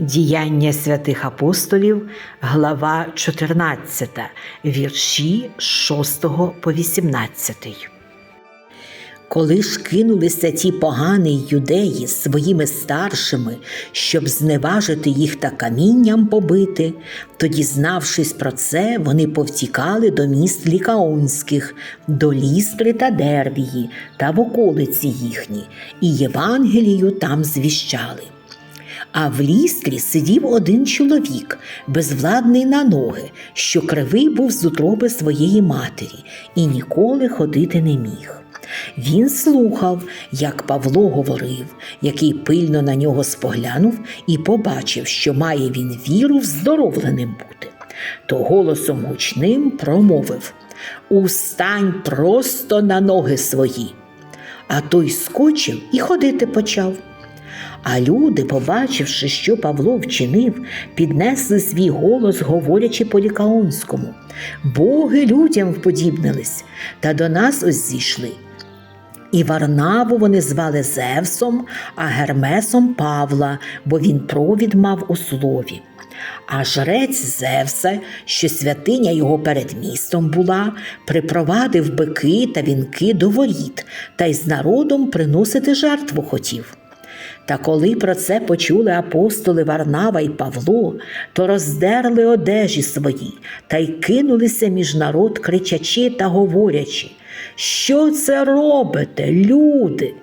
Діяння святих апостолів, глава 14, вірші з 6 по 18. Коли ж кинулися ті погані юдеї своїми старшими, щоб зневажити їх та камінням побити, тоді, знавшись про це, вони повтікали до міст лікаонських, до лістри та дервії та в околиці їхні, і Євангелію там звіщали. А в лістрі сидів один чоловік, безвладний на ноги, що кривий був з утроби своєї матері і ніколи ходити не міг. Він слухав, як Павло говорив, який пильно на нього споглянув і побачив, що має він віру вздоровленим бути. То голосом гучним промовив Устань просто на ноги свої. А той скочив і ходити почав. А люди, побачивши, що Павло вчинив, піднесли свій голос, говорячи по лікаонському. Боги людям вподібнились, та до нас ось зійшли. І Варнаву вони звали Зевсом, а Гермесом Павла, бо він провід мав у слові. А жрець Зевса, що святиня його перед містом була, припровадив бики та вінки до воріт та й з народом приносити жертву хотів. Та коли про це почули апостоли Варнава й Павло, то роздерли одежі свої та й кинулися між народ, кричачи та говорячи, що це робите, люди?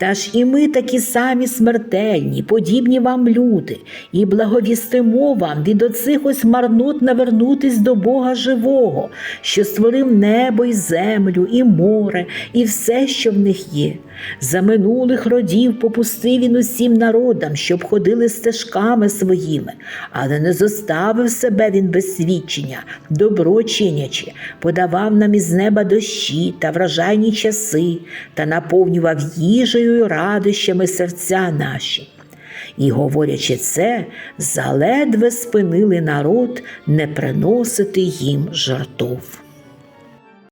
Та ж і ми такі самі смертельні, подібні вам люди, і благовістимо вам від оцих ось марнот навернутись до Бога живого, що створив небо і землю, і море, і все, що в них є. За минулих родів попустив він усім народам, щоб ходили стежками своїми, але не зоставив себе він без свідчення, добро чинячи, подавав нам із неба дощі та вражайні часи, та наповнював їжею й радощами серця наші. І, говорячи це, заледве спинили народ не приносити їм жартов.